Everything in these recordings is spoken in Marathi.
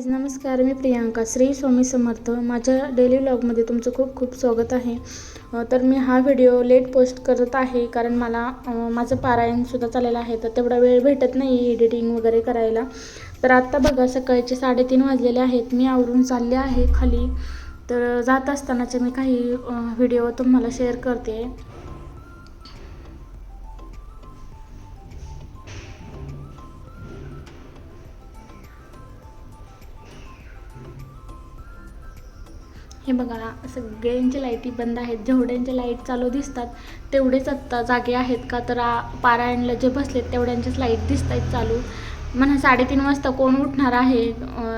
गाईज नमस्कार मी प्रियांका. श्री स्वामी समर्थ. माझ्या डेली व्लॉगमध्ये तुमचं खूप खूप स्वागत आहे. तर मी हा व्हिडिओ लेट पोस्ट करत आहे कारण मला माझं पारायणसुद्धा चाललेलं आहे. तर तेवढा वेळ भेटत नाही एडिटिंग वगैरे करायला. तर आत्ता बघा सकाळचे साडेतीन वाजलेले आहेत. मी आवरून चालले आहे खाली. तर जात असतानाचे मी काही व्हिडिओ तुम्हाला शेअर करते. हे बघा सगळ्यांचे लाईटी बंद आहेत. जेवढ्यांचे लाइट चालू दिसतात तेवढेच आत्ता जागे आहेत का? तर पारायणला जे बसलेत तेवढ्यांचेच लाइट दिसत आहेत चालू. म्हणा साडेतीन वाजता कोण उठणार आहे?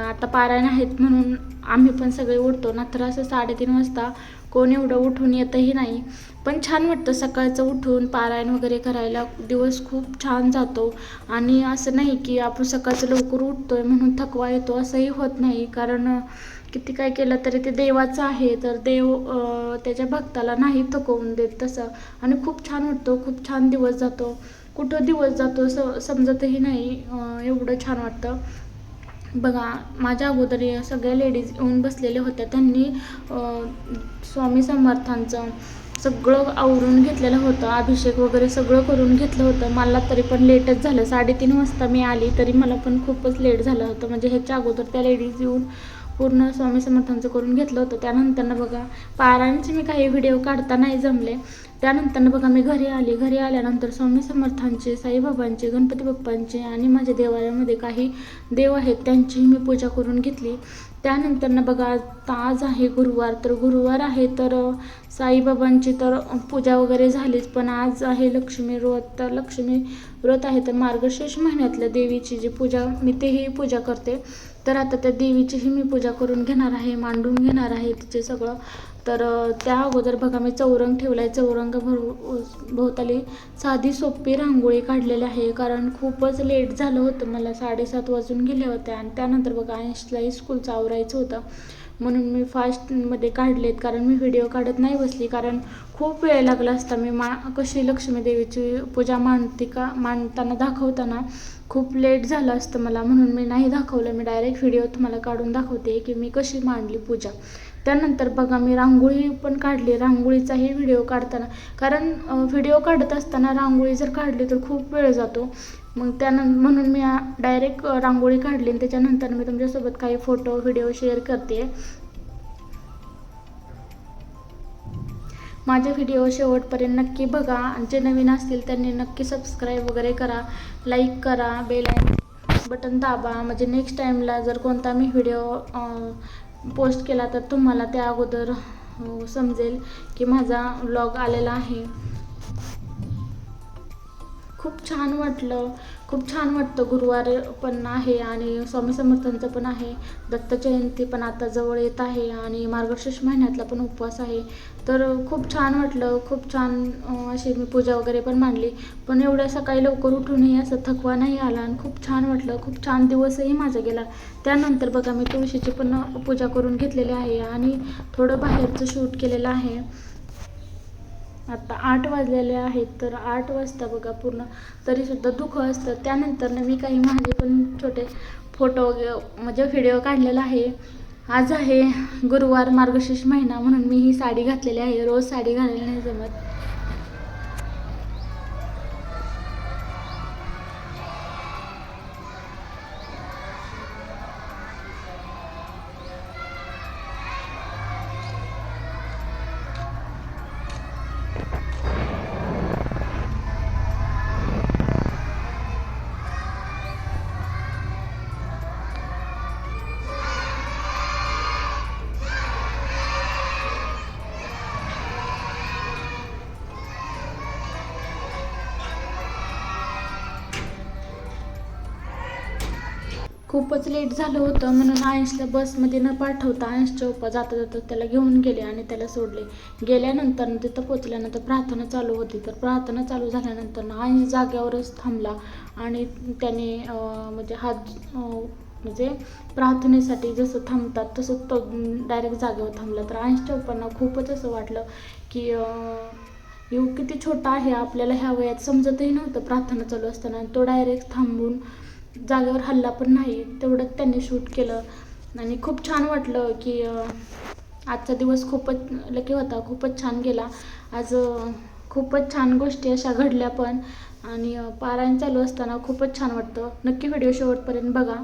आता पारायण आहेत म्हणून आम्ही पण सगळे उठतो. ना तर असं साडेतीन वाजता कोण एवढं उठून येतही नाही. पण छान वाटतं सकाळचं उठून पारायण वगैरे करायला. दिवस खूप छान जातो. आणि असं नाही की आपण सकाळचं लवकर उठतोय म्हणून थकवा येतो असंही होत नाही. कारण किती काय केलं तरी ते देवाचं आहे. तर देव त्याच्या भक्ताला नाही थकवून देत तसं. आणि खूप छान वाटतो. खूप छान दिवस जातो. कुठं दिवस जातो स समजतही नाही एवढं छान वाटतं. बघा माझ्या अगोदर या सगळ्या लेडीज येऊन बसलेल्या होत्या. त्यांनी स्वामी समर्थांचं सगळं आवरून घेतलेलं होतं. अभिषेक वगैरे सगळं करून घेतलं होतं. मला तरी पण लेटच झालं. साडेतीन वाजता मी आली तरी मला पण खूपच लेट झालं होतं. म्हणजे ह्याच्या अगोदर त्या लेडीज येऊन पूर्ण स्वामी समर्थांचं करून घेतलं होतं. त्यानंतरनं बघा पारायणचे मी काही व्हिडिओ काढता नाही जमले. त्यानंतरनं बघा मी घरी आले. घरी आल्यानंतर स्वामी समर्थांचे साईबाबांचे गणपती बाप्पांचे आणि माझ्या देवालयामध्ये काही देव आहेत त्यांचीही मी पूजा करून घेतली. त्यानंतरनं बघा आता आज आहे गुरुवार. तर गुरुवार आहे तर साईबाबांची तर पूजा वगैरे झालीच. पण आज आहे लक्ष्मी व्रत. तर लक्ष्मी व्रत आहे तर मार्गशीर्ष महिन्यातल्या देवीची जी पूजा मी तेही पूजा करते. तर आता त्या देवीचीही मी पूजा करून घेणार आहे मांडून घेणार आहे तिचे सगळं तर त्या अगोदर बघा मी चौरंग ठेवला आहे चौरंग भरू भोवताली साधी सोपी रांगोळी काढलेली आहे. कारण खूपच लेट झालं होतं. मला साडेसात वाजून गेले होते आणि त्यानंतर बघा ऐंशीलाही स्कूलचं आवरायचं होतं. म्हणून मी फास्टमध्ये काढलेत. कारण मी व्हिडिओ काढत नाही बसली. कारण खूप वेळ लागला असता. मी मा कशी लक्ष्मी देवीची पूजा मांडते का मांडताना दाखवताना खूप लेट झालं असतं मला. म्हणून मी नाही दाखवलं. मी डायरेक्ट व्हिडिओ तुम्हाला काढून दाखवते की मी कशी मांडली पूजा. त्यानंतर बघा मी रांगोळी पण काढली. रांगोळीचाही व्हिडिओ काढताना. कारण व्हिडिओ काढत असताना रांगोळी जर काढली तर खूप वेळ जातो. मग त्यानं म्हणून मी डायरेक्ट रांगोळी काढली आणि त्याच्यानंतर मी तुमच्यासोबत काही फोटो व्हिडिओ शेअर करते. माझे व्हिडिओ शेवटपर्यंत नक्की बघा. आणि जे नवीन असतील त्यांनी नक्की सबस्क्राईब वगैरे करा. लाईक करा. बेल बटन दाबा. म्हणजे नेक्स्ट टाईमला जर कोणता मी व्हिडिओ पोस्ट केला तर तुम्हाला त्या अगोदर समजेल की माझा व्लॉग आलेला आहे. खूप छान वाटलं. खूप छान वाटतं. गुरुवार पण आहे आणि स्वामी समर्थांचं पण आहे. दत्त जयंती पण आता जवळ येत आहे आणि मार्गशीर्ष महिन्यातला पण उपवास आहे. तर खूप छान वाटलं. खूप छान अशी मी पूजा वगैरे पण मांडली. पण एवढ्या सकाळी लवकर उठूनही असं थकवा नाही आला आणि खूप छान वाटलं. खूप छान दिवसही माझा गेला. त्यानंतर बघा मी तुळशीची पण पूजा करून घेतलेली आहे आणि थोडं बाहेरचं शूट केलेलं आहे. आता आठ वाजलेले आहेत तर आठ वाजता बघा पूर्ण. तरीसुद्धा दुःख असतं. त्यानंतर मी काही माझे पण छोटे फोटो म्हणजे व्हिडिओ काढलेला आहे. आज आहे गुरुवार मार्गशीर्ष महिना म्हणून मी ही साडी घातलेली आहे. रोज साडी घालायला नाही जमत. खूपच लेट झालं होतं म्हणून आयन्सला बसमध्ये न पाठवता आयन्सच्या चौपा जाता जाता त्याला घेऊन गेले आणि त्याला सोडले. गेल्यानंतर तिथं पोचल्यानंतर प्रार्थना चालू होती. तर प्रार्थना चालू झाल्यानंतर आयन्स जाग्यावरच थांबला आणि त्याने म्हणजे हात म्हणजे प्रार्थनेसाठी जसं थांबतात तसं तो डायरेक्ट जागेवर थांबला. तर आयन्सच्या पप्पांना खूपच असं वाटलं की येऊ किती छोटा आहे आपल्याला ह्या वयात समजतही नव्हतं प्रार्थना चालू असताना आणि तो डायरेक्ट थांबून जागेवर हल्ला पण नाही तेवढंच त्यांनी शूट केलं. आणि खूप छान वाटलं की आजचा दिवस खूपच लकी होता खूपच छान गेला. आज खूपच छान गोष्टी अशा घडल्या पण. आणि पारायण चालू असताना खूपच छान वाटतं. नक्की व्हिडिओ शेवटपर्यंत बघा.